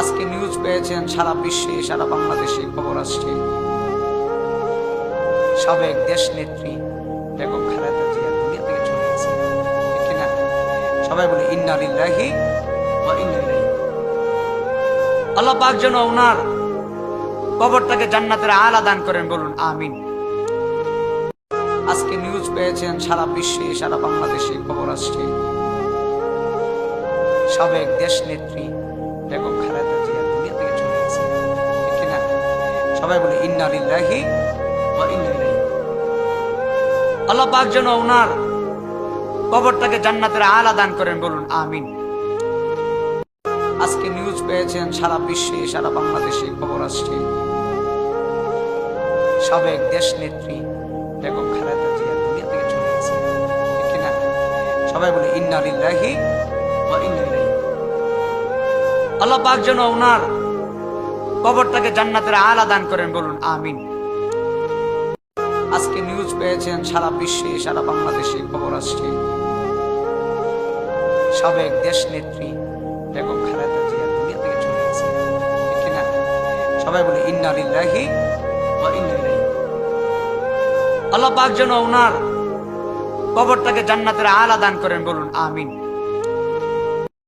আজকে নিউজ পেয়েছেন, সারা বিশ্বে, সারা বাংলাদেশে খবর আসছে। সাবেক দেশ নেত্রী বেগম খালেদা জিয়া দুনিয়া থেকে চলে গেছে। কিনা? সবাই বলে, ইন্না লিল্লাহি ওয়া ইন্না ইলাইহি আল্লাহ পাক যেন ওনার কবরটাকে জান্নাতের আলা দান করেন, বলুন, আমিন। আজকে নিউজ পেয়েছেন, সারা বিশ্বে, সারা বাংলাদেশে খবর আসছে। সাবেক দেশ নেত্রী বেগম সবাই বলে, ইন্না লিল্লাহি ওয়া ইন্না ইলাইহি আল্লাহ পাক যেন ওনার কবরটাকে জান্নাতের আলা দান করেন, বলুন, আমিন। আজকে নিউজ পেয়েছেন, সারা বিশ্বে, সারা বাংলাদেশে খবর আসছে। সাবেক দেশ নেত্রী বেগম খালেদা জিয়া দুনিয়া থেকে চলে গেছে। কিনা? সবাই বলে, ইন্না লিল্লাহি ওয়া ইন্না ইলাইহি আল্লাহ পাক যেন ওনার কবরটাকে জান্নাতের আলা দান করেন, বলুন, আমিন। আজকে নিউজ পেয়েছেন, সারা বিশ্বে, সারা বাংলাদেশে খবর আসছে। সাবেক দেশ নেত্রী বেগম খালেদা জিয়া দুনিয়া থেকে চলে গেছে। সবাই বলে, ইন্না লিল্লাহি ওয়া ইন্না ইলাইহি আল্লাহ পাক যেন ওনার কবরটাকে জান্নাতের আলা দান করেন, বলুন, আমিন।